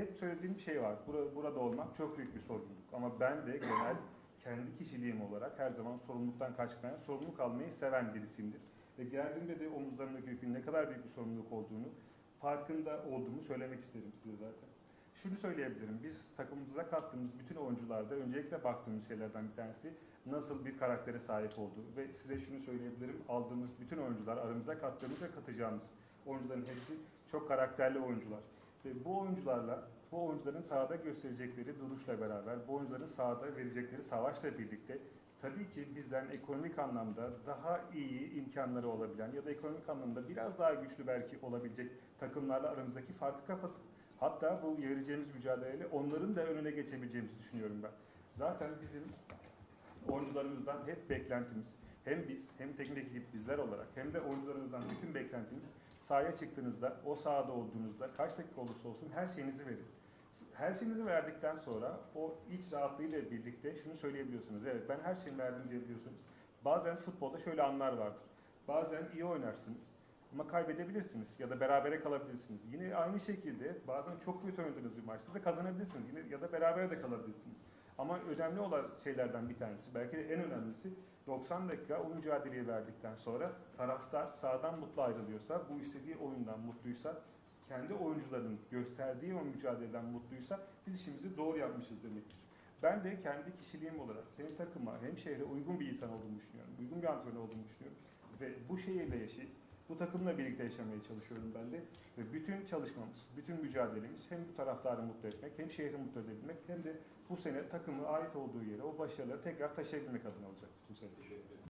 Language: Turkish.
hep söylediğim şey var. Burada, burada olmak çok büyük bir sorumluluk. Ama ben de genel kendi kişiliğim olarak her zaman sorumluluktan kaçmayan, sorumluluk almayı seven birisiyimdir. Ve geldiğimde de omuzlarımdaki yükün ne kadar büyük bir sorumluluk olduğunu farkında olduğumu söylemek isterim size zaten. Şunu söyleyebilirim, biz takımımıza kattığımız bütün oyuncularda öncelikle baktığımız şeylerden bir tanesi nasıl bir karaktere sahip olduğu ve size şunu söyleyebilirim, aldığımız bütün oyuncular, aramıza kattığımız ve katacağımız oyuncuların hepsi çok karakterli oyuncular. Ve bu oyuncularla, bu oyuncuların sahada gösterecekleri duruşla beraber, bu oyuncuların sahada verecekleri savaşla birlikte tabii ki bizden ekonomik anlamda daha iyi imkanları olabilen ya da ekonomik anlamda biraz daha güçlü belki olabilecek takımlarla aramızdaki farkı kapatıp hatta bu vereceğimiz mücadeleyle onların da önüne geçebileceğimizi düşünüyorum ben. Zaten bizim oyuncularımızdan hep beklentimiz hem biz hem teknik ekip bizler olarak hem de oyuncularımızdan bütün beklentimiz sahaya çıktığınızda, o sahada olduğunuzda kaç dakika olursa olsun her şeyinizi verin. Her şeyinizi verdikten sonra o iç rahatlığıyla birlikte şunu söyleyebiliyorsunuz. Evet ben her şeyimi verdim diyebiliyorsunuz. Bazen futbolda şöyle anlar vardır. Bazen iyi oynarsınız ama kaybedebilirsiniz ya da berabere kalabilirsiniz. Yine aynı şekilde bazen çok kötü oynadığınız bir maçta da kazanabilirsiniz yine ya da berabere de kalabilirsiniz. Ama önemli olan şeylerden bir tanesi, belki de en önemlisi 90 dakika o mücadeleyi verdikten sonra taraftar sağdan mutlu ayrılıyorsa, bu istediği oyundan mutluysa, kendi oyuncuların gösterdiği o mücadeleden mutluysa biz işimizi doğru yapmışız demektir. Ben de kendi kişiliğim olarak hem takıma hem şehre uygun bir insan olduğumu düşünüyorum. Uygun bir antrenör olduğumu düşünüyorum. Ve bu şehirle yaşayıp bu takımla birlikte yaşamaya çalışıyorum ben de. Ve bütün çalışmamız, bütün mücadelemiz hem bu taraftarı mutlu etmek, hem şehri mutlu edebilmek, hem de bu sene takımı ait olduğu yere o başarıları tekrar taşıyabilmek adına olacak bütün sene.